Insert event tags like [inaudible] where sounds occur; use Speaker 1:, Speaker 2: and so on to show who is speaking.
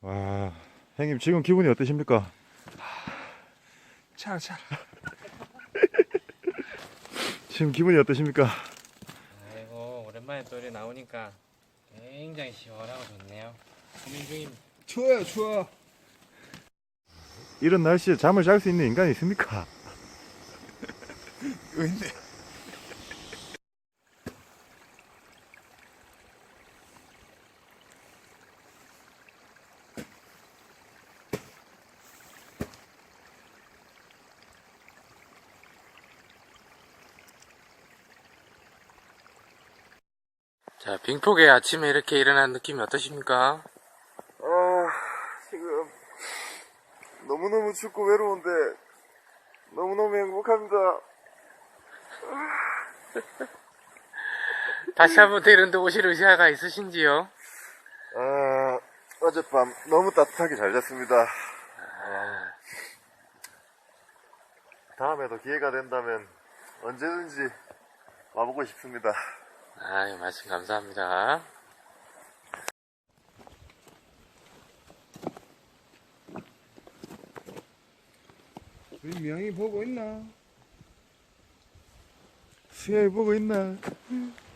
Speaker 1: 와, 형님 지금 기분이 어떠십니까?
Speaker 2: 차, 차. [laughs]
Speaker 1: 지금 기분이 어떠십니까?
Speaker 3: 아이고 오랜만에 또 이렇게 나오니까 굉장히 시원하고 좋네요. 고민 중입니다.
Speaker 2: 추워요, 추워.
Speaker 1: 이런 날씨에 잠을 잘 수 있는 인간이 있습니까? [laughs]
Speaker 2: 근데
Speaker 3: 자 빙폭의 아침에 이렇게 일어난 느낌이 어떠십니까?
Speaker 1: 아, 지금 너무너무 춥고 외로운데 너무너무 행복합니다. [laughs]
Speaker 3: 다시 한번 데 오실 의사가 있으신지요?
Speaker 1: 아, 어젯밤 너무 따뜻하게 잘 잤습니다.
Speaker 3: 아,
Speaker 1: 다음에도 기회가 된다면 언제든지 와보고 싶습니다.
Speaker 3: 아유 말씀 감사합니다.
Speaker 2: 우리 명이 보고 있나?
Speaker 1: 수야이 보고 있나? 아,